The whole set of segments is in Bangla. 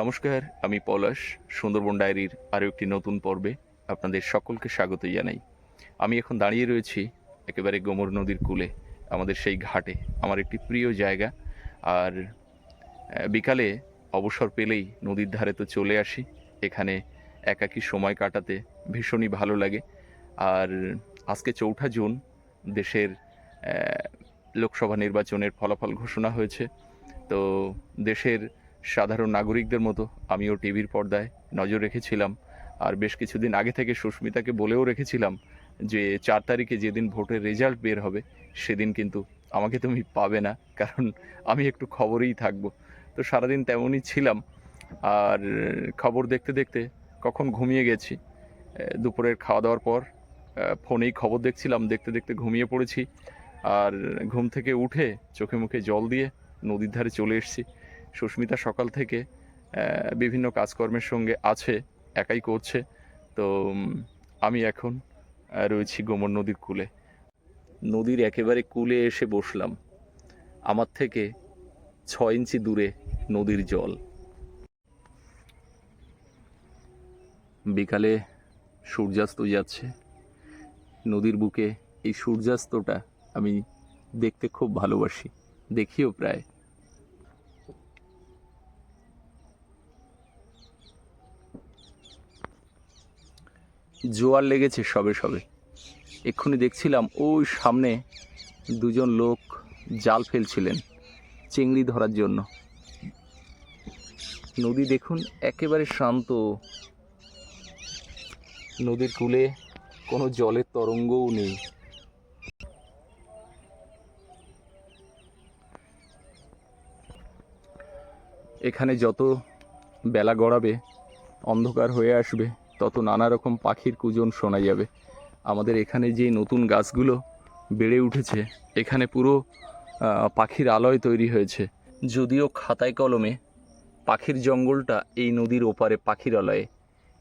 নমস্কার, আমি পলাশ, সুন্দরবন ডায়েরির আরও একটি নতুন পর্বে আপনাদের সকলকে স্বাগত জানাই। আমি এখন দাঁড়িয়ে রয়েছি একেবারে গোমর নদীর কূলে, আমাদের সেই ঘাটে, আমার একটি প্রিয় জায়গা। আর বিকালে অবসর পেলেই নদীর ধারে তো চলে আসি, এখানে একাকী সময় কাটাতে ভীষণই ভালো লাগে। আর, আজকে চৌঠা জুন, দেশের লোকসভা নির্বাচনের ফলাফল ঘোষণা হয়েছে। তো, দেশের সাধারণ নাগরিকদের মতো আমিও টিভির পর্দায় নজর রেখেছিলাম। আর বেশ কিছুদিন আগে থেকে সুস্মিতাকে বলেও রেখেছিলাম যে চার তারিখে যেদিন ভোটের রেজাল্ট বের হবে, সেদিন কিন্তু আমাকে তুমি পাবে না, কারণ আমি একটু খবরেই থাকব। তো সারাদিন তেমনই ছিলাম। আর খবর দেখতে দেখতে কখন ঘুমিয়ে গেছি দুপুরের খাওয়া দাওয়ার পর ফোনেই খবর দেখছিলাম, দেখতে দেখতে ঘুমিয়ে পড়েছি। আর ঘুম থেকে উঠে চোখে মুখে জল দিয়ে নদীর ধারে চলে এসেছি। সুস্মিতা সকাল থেকে বিভিন্ন কাজকর্মের সঙ্গে আছে, একাই করছে। তো আমি এখন রয়েছি গোমর নদীর কূলে। নদীর একেবারে কূলে এসে বসলাম। আমার থেকে ছ ইঞ্চি দূরে নদীর জল। বিকালে সূর্যাস্ত যাচ্ছে। নদীর বুকে এই সূর্যাস্তটা আমি দেখতে খুব ভালোবাসি। দেখিও প্রায়। জোয়ার লেগেছে সবে সবে। এক্ষুনি দেখছিলাম ওই সামনে দুজন লোক জাল ফেলছিলেন চিংড়ি ধরার জন্য। নদী দেখুন একেবারে শান্ত। নদীর কূলে কোনো জলের তরঙ্গও নেই। এখানে যত বেলা গড়াবে, অন্ধকার হয়ে আসবে। তত নানা রকম পাখির কুজন শোনা যাবে। আমাদের এখানে যে নতুন গাছগুলো বেড়ে উঠেছে, এখানে পুরো পাখির আলয় তৈরি হয়েছে। যদিও খাতায় কলমে, পাখির জঙ্গলটা এই নদীর ওপারে পাখির আলয়ে।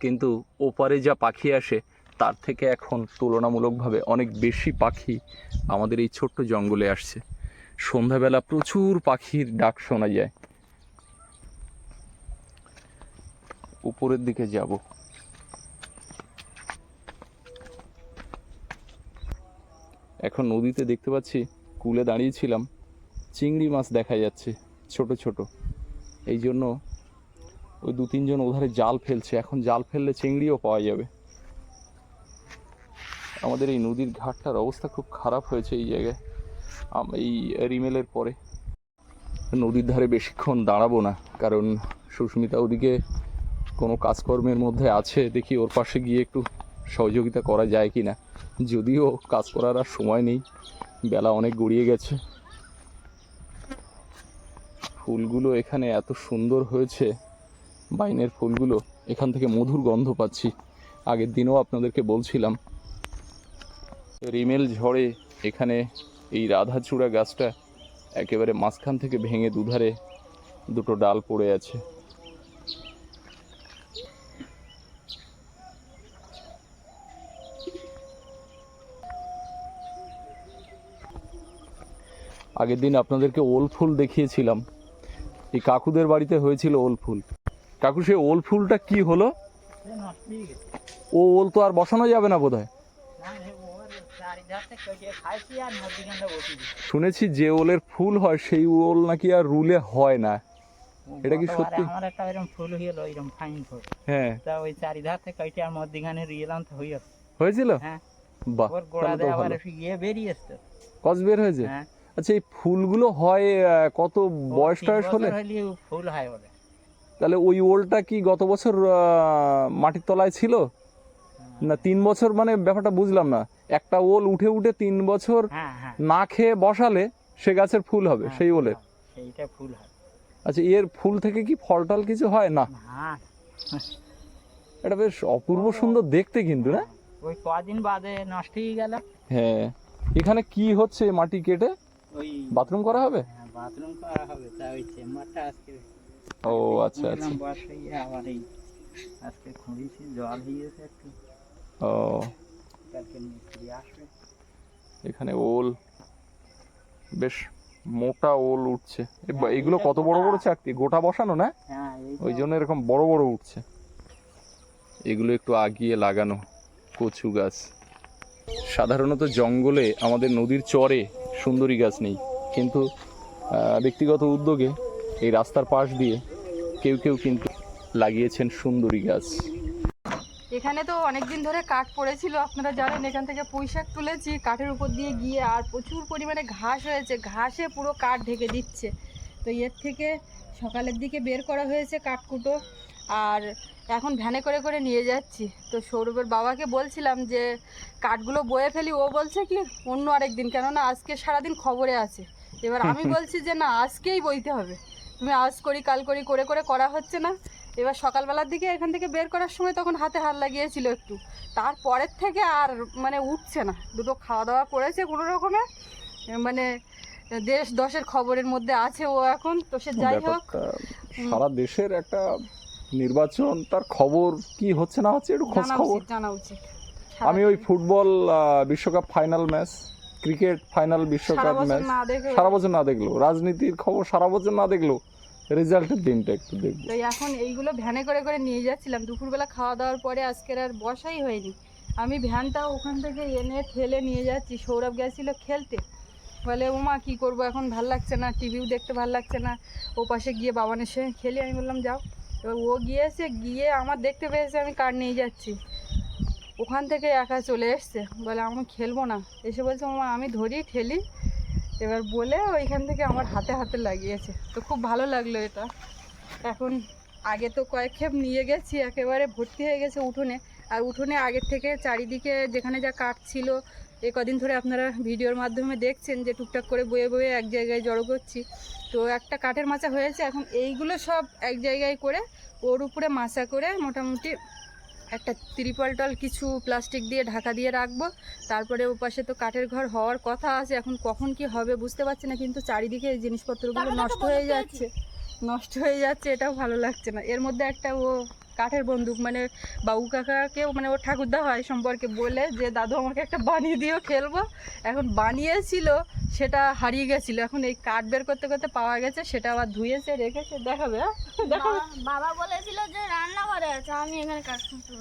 কিন্তু ওপারে যা পাখি আসে, তার থেকে এখন তুলনামূলকভাবে অনেক বেশি পাখি আমাদের এই ছোট্ট জঙ্গলে আসছে। সন্ধ্যাবেলা প্রচুর পাখির ডাক শোনা যায়। উপরের দিকে যাব। এখন নদীতে দেখতে পাচ্ছি কুলে দাঁড়িয়েছিলাম। চিংড়ি মাছ দেখা যাচ্ছে, ছোট ছোট। এই জন্য ওই দু তিনজন ওধারে জাল ফেলছে। এখন জাল ফেললে চিংড়িও পাওয়া যাবে। আমাদের এই নদীর ঘাটটার অবস্থা খুব খারাপ হয়েছে এই জায়গায়। এই রিমেলের পরে। নদীর ধারে বেশিক্ষণ দাঁড়াবো না, কারণ সুস্মিতা ওদিকে কোনো কাজকর্মের মধ্যে আছে, দেখি ওর পাশে গিয়ে একটু সহযোগিতা করা যায় কি না যদিও কাজ করার আর সময় নেই, বেলা অনেক গড়িয়ে গেছে। ফুলগুলো এখানে এত সুন্দর হয়েছে, বাইনের ফুলগুলো, এখান থেকে মধুর গন্ধ পাচ্ছি। আগের দিনও আপনাদেরকে বলছিলাম। রিমেল ঝড়ে এখানে এই রাধাচূড়া গাছটা একেবারে মাঝখান থেকে ভেঙে দুধারে দুটো ডাল পড়ে আছে। আগের দিন আপনাদেরকে ওল ফুল দেখিয়েছিলাম। এই কাকুদের বাড়িতে হয়েছিল ওল ফুল। কাকু সে ওল ফুলটা কি হলো? ও ওল তো আর বসানো যাবে না বোধহয়। শুনেছি যে ওলের ফুল হয় সেই ওল নাকি আর রুলে হয় না। এটা কি সত্যি? আমার একটা এরকম ফুল হইল এরকম ফাইন ফুল। হ্যাঁ। তা ওই চারিধার থেকে আর মধ্যখানে রিয়েলাম তো হইল। হয়েছিল? হ্যাঁ। বাহ ওর গোড়া দিয়ে আবার ভালো। একটু ইয়ে বেরিয়ে এসতো কস বের হয়েছে? হ্যাঁ। আচ্ছা এই ফুলগুলো হয় কত বয়স টয়স হলে? ফুল হয় বলে। তাহলে ওই ওলটা কি গত বছর মাটির তলায় ছিল? না তিন বছর মানে ব্যাপারটা বুঝলাম না। একটা ওল উঠে উঠে তিন বছর হ্যাঁ হ্যাঁ। না খেয়ে বসালে সে গাছের ফুল হবে হ্যাঁ, সেই হ্যাঁ, সেইটা ফুল হয়। আচ্ছা এর ফুল থেকে কি ফল টল কিছু হয়? না। হ্যাঁ এটা বেশ অপূর্ব সুন্দর দেখতে কিন্তু না? ওই কদিন বাদে নষ্ট হয়ে গেল। হ্যাঁ। এখানে কি হচ্ছে মাটি কেটে? ওই বাথরুম করা হবে? বাথরুম করা হবে তা ওই চেম্বারটা আজকে ও আচ্ছা আচ্ছা। আবার এই আজকে খুঁড়িয়েছি জল হয়েছে একটু। ও। কালকে মিস্ত্রি আসবে। এখানে ওল বেশ মোটা ওল উঠছে। হ্যাঁ, এগুলো কত বড় বড়। চাকতি? গোটা বসানো না? হ্যাঁ ওই জন্য এরকম বড় বড় উঠছে। এগুলো একটু আগিয়ে লাগানো কচু গাছ। সাধারণত জঙ্গলে আমাদের নদীর চরে সুন্দরী গাছ নেই। কিন্তু ব্যক্তিগত উদ্যোগে এই রাস্তার পাশ দিয়ে কেউ কেউ কিন্তু লাগিয়েছেন সুন্দরী গাছ। এখানে তো অনেক দিন ধরে কাঠ পড়েছিল। আপনারা জানেন, এখান থেকে পুঁই শাক তুলেছি। কাঠের উপর দিয়ে গিয়ে আর প্রচুর পরিমাণে ঘাস হয়েছে। ঘাসে পুরো কাঠ ঢেকে দিচ্ছে। তো এর থেকে সকালের দিকে বের করা হয়েছে কাঠকুটো। আর এখন ভ্যানে করে করে নিয়ে যাচ্ছি। তো সৌরভের বাবাকে বলছিলাম যে কাঠগুলো বয়ে ফেলি। ও বলছে কি অন্য আরেক দিন। কেননা আজকে সারাদিন খবরে আছে। এবার আমি বলছি যে না আজকেই বইতে হবে। তুমি আজ করি কাল করি করে করে করা হচ্ছে না। এবার সকালবেলার দিকে এখান থেকে বের করার সময় তখন হাতে হাত লাগিয়েছিল একটু। তারপরের থেকে আর মানে উঠছে না। দুটো খাওয়া দাওয়া করেছে কোনো রকমে। মানে দেশ দশের খবরের মধ্যে আছে ও এখন। তো সে যাই হোক সারা দেশের একটা নির্বাচন তার খবর কি হচ্ছে না হচ্ছে একটু খোঁজ খবর। জানা উচিত। আমি ওই ফুটবল বিশ্বকাপ ফাইনাল ম্যাচ ক্রিকেট ফাইনাল বিশ্বকাপ ম্যাচ সারা বছর না দেখল। রাজনীতির খবর সারা বছর না দেখল। রেজাল্টের দিনটা একটু দেখব। তো এখন এইগুলো ভ্যানে করে করে নিয়ে যাচ্ছিলাম। দুপুরবেলা খাওয়া দাওয়ার পরে আজকের আর বসাই হয়নি। আমি ভ্যানটা ওখান থেকে এনে ঠেলে নিয়ে যাচ্ছি। সৌরভ গেছিল খেলতে। বলে ওমা কি করব? এখন ভালো লাগছে না। টিভিও দেখতে ভালো লাগছে না। ও পাশে গিয়ে বাবানের সঙ্গে খেলি। আমি বললাম যাও। এবার ও গিয়েছে, গিয়ে আমার দেখতে পেয়েছে, আমি কার নিয়ে যাচ্ছি। ওখান থেকে একা চলে এসছে। বলে, আমি খেলব না। এসে বলছে মামা আমি ধরি, ঠেলি। এবার বলে ওইখান থেকে আমার হাতে হাতে লাগিয়েছে। তো খুব ভালো লাগল এটা। এখন আগে তো কয়েক খেপ নিয়ে গেছি, একেবারে ভর্তি হয়ে গেছে উঠোনে। আর উঠোনে আগের থেকে চারিদিকে যেখানে যা কাঠ ছিল, এ কদিন ধরে আপনারা ভিডিওর মাধ্যমে দেখছেন যে টুকটাক করে বয়ে বয়ে এক জায়গায় জড়ো করছি। তো একটা কাঠের মাচা হয়েছে এখন এইগুলো সব এক জায়গায় করে ওর উপরে মাচা করে মোটামুটি একটা ত্রিপল টল কিছু প্লাস্টিক দিয়ে ঢাকা দিয়ে রাখব। তারপরে ও পাশে তো কাঠের ঘর হওয়ার কথা আছে এখন কখন কি হবে বুঝতে পারছি না কিন্তু চারিদিকে এই জিনিসপত্রগুলো নষ্ট হয়ে যাচ্ছে। নষ্ট হয়ে যাচ্ছে এটাও ভালো লাগছে না। এর মধ্যে একটা ও কাঠের বন্দুক মানে বাবু কাকাকেও মানে ওর ঠাকুরদা হয় সম্পর্কে বলে যে দাদু আমাকে একটা বানিয়ে দিও খেলব। এখন বানিয়েছিল সেটা হারিয়ে গেছিল। এখন এই কাঠ বের করতে করতে পাওয়া গেছে সেটা আবার ধুয়েছে রেখেছে দেখাবে হ্যাঁ? বাবা বলেছিল যে রান্নাঘরে আছে আমি এখানে কাজ করতে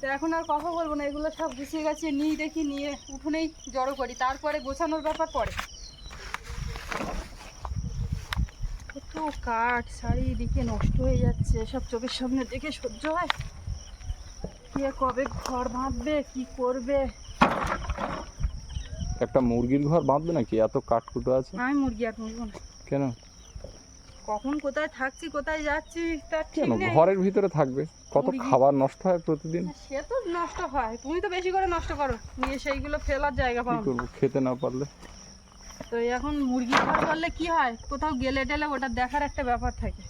তো এখন আর কথা বলব না এগুলো সব গুছিয়ে গেছে নিই দেখি নিয়ে উঠোনেই জড়ো করি তারপরে গোছানোর ব্যাপার পরে। কাঠ চারিদিকে নষ্ট হয়ে যাচ্ছে। সব চোখের সামনে দেখে সহ্য হয়। কে কবে ঘর বাঁধবে কি করবে? একটা মুরগির ঘর বাঁধবে নাকি? এত কাঠ কাঠকুটো আছে। আমি মুরগি আর মুরগি না। কেন? কখন কোথায় থাকছি কোথায় যাচ্ছি তার ঠিক কেন? নেই। ঘরের ভিতরে থাকবে। কত মুরগি- খাবার নষ্ট হয় প্রতিদিন? সে তো নষ্ট হয়। তুমি তো বেশি করে নষ্ট করো। নিয়ে সেইগুলো ফেলার জায়গা কি পাও না। করব? খেতে না পারলে। তো এখন মুরগি ঘর করলে কি হয়? কোথাও গেলে টেলে ওটা দেখার একটা ব্যাপার থাকে।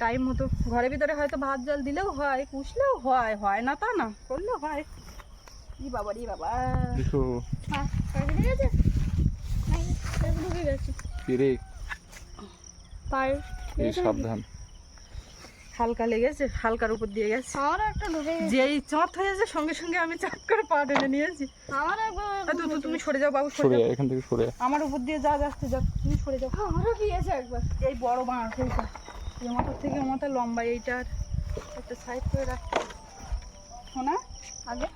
টাইম মতো ঘরের ভিতরে হয়তো ভাত জল দিলেও হয় পুষলেও হয় হয় না তা না করলেও হয়। ই বাবা রে বাবা। হ্যাঁ সাবধান। হালকা লেগেছে হালকার উপর দিয়ে গেছে। আমারও একটা ঢুকে গেছে। যেই চট হয়েছে সঙ্গে সঙ্গে আমি চাপ করে পা টেনে নিয়েছি। আমার একবার তো- তুমি সরে যাও বাবু সরে যাও। এখান থেকে সরে। আমার উপর দিয়ে যা যাচ্ছে যা তুমি সরে যাও। আমারও গিয়েছে একবার। এই বড় বাঁশ এইটা এই মাথার থেকে মাথা লম্বা এইটার একটা সাইড করে রাখতে। শোনা আগে।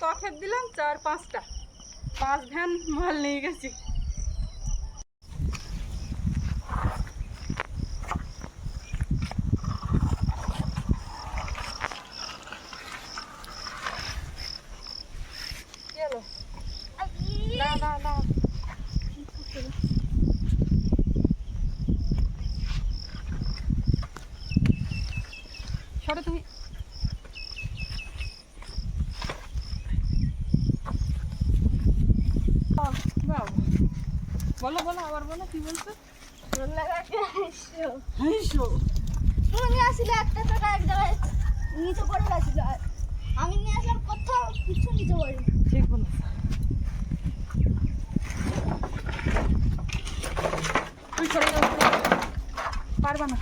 তখের দিলাম চার পাঁচটা। পাঁচ ভ্যান মাল নিয়ে গেছি কি হলো? না না না সরো তুমি বাবা। বলো বলো আবার বলো কি বলছো? হাইশো তুমি আসলে একটা টাকা এক জায়গায় নিচে পড়ে গেছিল। আর আমি নিয়ে আসলাম কোথাও কিছু নিচে পড়ি ঠিক বলো তুই সরে যাও। পারবা না।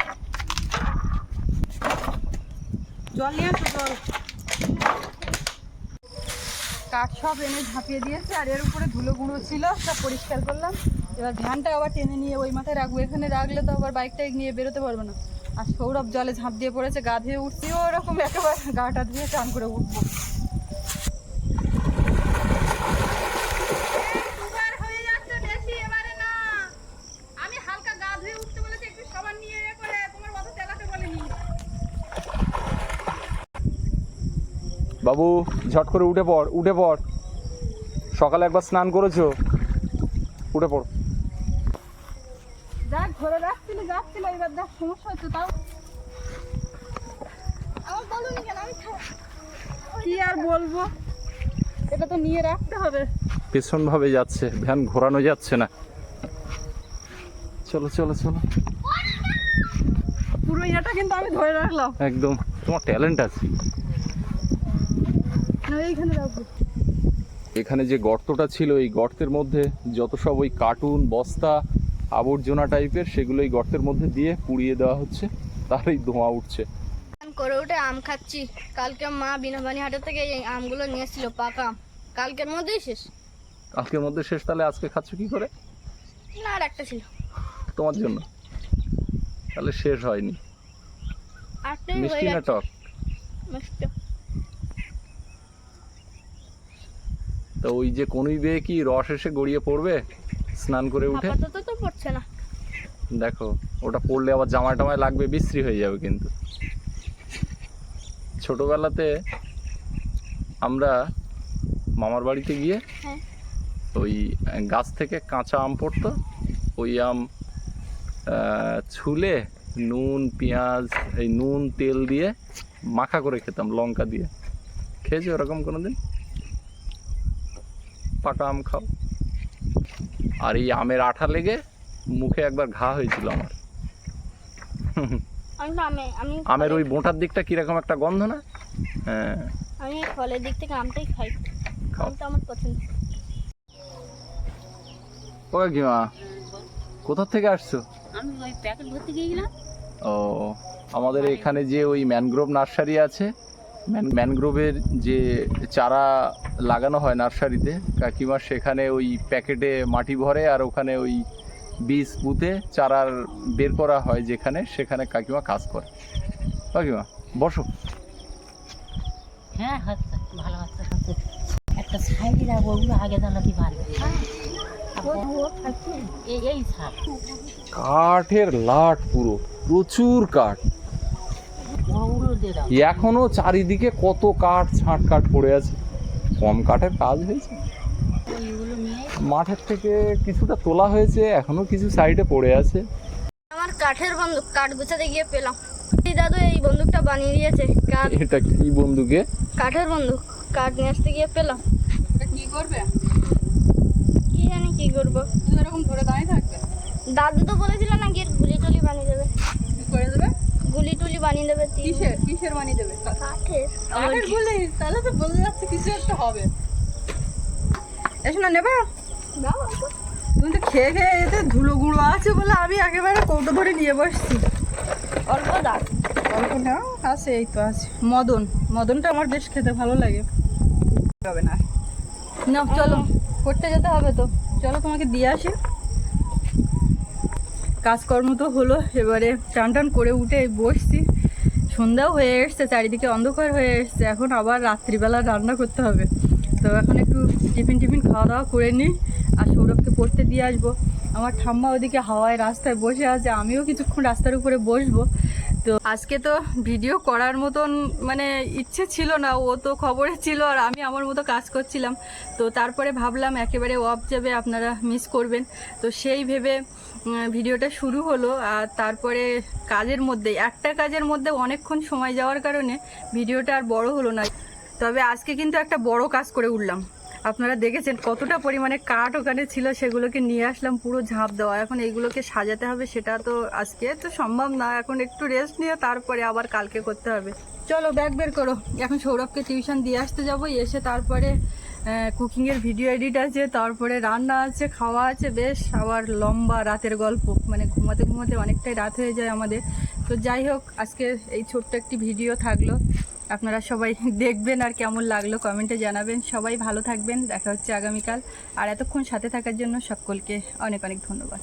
জল নিয়ে আসো জল। কাঠ সব এনে ঝাঁপিয়ে দিয়েছে আর এর উপরে ধুলো গুঁড়ো ছিল সব পরিষ্কার করলাম। এবার ভ্যানটা আবার টেনে নিয়ে ওই মাথায় রাখব। এখানে রাখলে তো আবার বাইকটা নিয়ে বেরোতে পারব না। আর সৌরভ জলে ঝাঁপ দিয়ে পড়েছে, গা ধুয়ে উঠছি। ওরকম একেবারে গাটা ধুয়ে চান করে উঠবো। বাবু, ঝট করে উঠে পড় উঠে পড়। সকালে একবার স্নান করেছ? উঠে পড় দেখ ধরে রাখছিল যাচ্ছিল এবার দেখ সমস্যা হচ্ছে তাও। আমার বলুন কেন আমি কি আর বলব? এটা তো নিয়ে রাখতে হবে। পেছন ভাবে যাচ্ছে ভ্যান ঘোরানো যাচ্ছে না। চলো চলো চলো। পুরো ইয়েটা কিন্তু আমি ধরে রাখলাম। একদম। তোমার ট্যালেন্ট আছে। এইখানে রাখব। এখানে যে গর্তটা ছিল এই গর্তের মধ্যে যত সব ওই কার্টুন বস্তা আবর্জনা টাইপের সেগুলো এই গর্তের মধ্যে দিয়ে পুড়িয়ে দেওয়া হচ্ছে তারই ধোঁয়া উঠছে। করে উঠে আম খাচ্ছি। কালকে মা বিনাবানি হাটের থেকে এই আমগুলো নিয়ে এসেছিল পাকা আম। কালকের মধ্যেই শেষ। কালকের মধ্যে শেষ তাহলে আজকে খাচ্ছ কি করে? না আর একটা ছিল। তোমার জন্য। তাহলে শেষ হয়নি। মিষ্টি না টক? তো ওই যে কনুই বেয়ে কি রস এসে গড়িয়ে পড়বে? স্নান করে উঠে। আপাতত তো পড়ছে না। দেখো ওটা পড়লে আবার জামায় টামায় লাগবে বিশ্রী হয়ে যাবে কিন্তু। ছোটবেলাতে আমরা মামার বাড়িতে গিয়ে হ্যাঁ। ওই গাছ থেকে কাঁচা আম পড়তো। ওই আম ছুলে নুন পেঁয়াজ এই নুন তেল দিয়ে মাখা করে খেতাম লঙ্কা দিয়ে। খেয়েছো ওরকম কোনো দিন পাকা আম খাও। আর এই আমের আঠা লেগে মুখে একবার ঘা হয়েছিল আমার। আমি তো আমি আমের ওই বোঁটার দিকটা কীরকম একটা গন্ধ না? হ্যাঁ। আমি ফলের দিক থেকে আমটাই খাই। আমটা আমার পছন্দ। ও কাকিমা কোথা থেকে আসছো? আমি ওই প্যাকেট ভর্তি গিয়েছিলাম। ও আমাদের এখানে যে ওই ম্যানগ্রোভ নার্সারি আছে ম্যানগ্রোভের যে চারা লাগানো হয় নার্সারিতে কাকিমা সেখানে ওই প্যাকেটে মাটি ভরে আর ওখানে ওই বীজ পুঁতে চারার বের করা হয় যেখানে সেখানে কাকিমা কাজ করে। কাকিমা বসো। হ্যাঁ ভালো হচ্ছে হচ্ছে। একটা সাইডে রাখব ওগুলো আগে জানাতে পারবে এই এই সাপ কাঠের লাট পুরো প্রচুর কাঠ। ওগুলো দিয়ে দাও এখনও চারিদিকে কত কাঠ ছাঁট কাঠ পড়ে আছে। কম কাঠের কাজ হয়েছে। মাঠের থেকে কিছুটা তোলা হয়েছে এখনও কিছু সাইডে পড়ে আছে। আমার কাঠের বন্দুক কাঠ গুছাতে গিয়ে পেলাম। এই দাদু এই বন্দুকটা বানিয়ে দিয়েছে। কাঠ এটা কি বন্ধুকে কাঠের বন্দুক। কাঠ নিয়ে আসতে গিয়ে পেলাম। এটা কি করবে? কি জানি কি করব। এরকম ধরে দাঁড়িয়ে থাকবে? দাদু তো বলেছিল না গিয়ে গুলি টুলি বানিয়ে দেবে। কি করে দেবে? গুলি টুলি বানিয়ে দেবে কিসের কিসের বানিয়ে দেবে? কাঠের। কাঠের বলে তাহলে তো বোঝা যাচ্ছে কিছু একটা হবে। এসো না নেবে। তুমি তো খেয়ে খেয়ে এতে ধুলো গুঁড়ো আছে বলে আমি একেবারে কৌটো ধরে নিয়ে বসছি। অল্প দাও। অল্প নাও আছে এই তো আছে। মদন। মদনটা আমার বেশ খেতে ভালো লাগে। হবে না। না চলো। করতে যেতে হবে তো। চলো তোমাকে দিয়ে আসি। কাজকর্ম তো হলো, এবারে টান টান করে উঠে বসছি। সন্ধ্যাও হয়ে এসছে, চারিদিকে অন্ধকার হয়ে এসছে, এখন আবার রাত্রিবেলা রান্না করতে হবে। তো এখন একটু টিফিন টিফিন খাওয়া দাওয়া করে নিই, আর সৌরভকে পড়তে দিয়ে আসব। আমার ঠাম্মা ওদিকে হাওয়ায় রাস্তায় বসে আছে, আমিও কিছুক্ষণ রাস্তার উপরে বসবো। তো আজকে তো ভিডিও করার মতন মানে ইচ্ছে ছিল না, ও তো খবরে ছিল আর আমি আমার মতো কাজ করছিলাম। তো তারপরে ভাবলাম একেবারে অফ যাবে আপনারা মিস করবেন। তো সেই ভেবে ভিডিওটা শুরু হলো আর তারপরে কাজের মধ্যে, একটা কাজের মধ্যে অনেকক্ষণ সময় যাওয়ার কারণে ভিডিওটা আর বড় হলো না। তবে আজকে কিন্তু একটা বড় কাজ করে উঠলাম। আপনারা দেখেছেন কতটা পরিমাণে কাঠ ওখানে ছিল, সেগুলোকে নিয়ে আসলাম, পুরো ঝাঁপ দেওয়া। এখন এইগুলোকে সাজাতে হবে, সেটা তো আজকে তো সম্ভব না। এখন একটু রেস্ট নিয়ে তারপরে আবার কালকে করতে হবে। চলো ব্যাগ বের করো। এখন সৌরভকে টিউশন দিয়ে আসতে যাব। এসে তারপরে কুকিংয়ের ভিডিও এডিট আছে, তারপরে রান্না আছে, খাওয়া আছে। বেশ, আবার লম্বা রাতের গল্প। মানে ঘুমাতে ঘুমাতে অনেকটাই রাত হয়ে যায় আমাদের। তো যাই হোক, আজকে এই ছোট্ট একটি ভিডিও থাকল। আপনারা সবাই দেখবেন আর কেমন লাগল কমেন্টে জানাবেন। সবাই ভালো থাকবেন, দেখা হচ্ছে আগামীকাল। আর এতক্ষণ সাথে থাকার জন্য সকলকে অনেক অনেক ধন্যবাদ।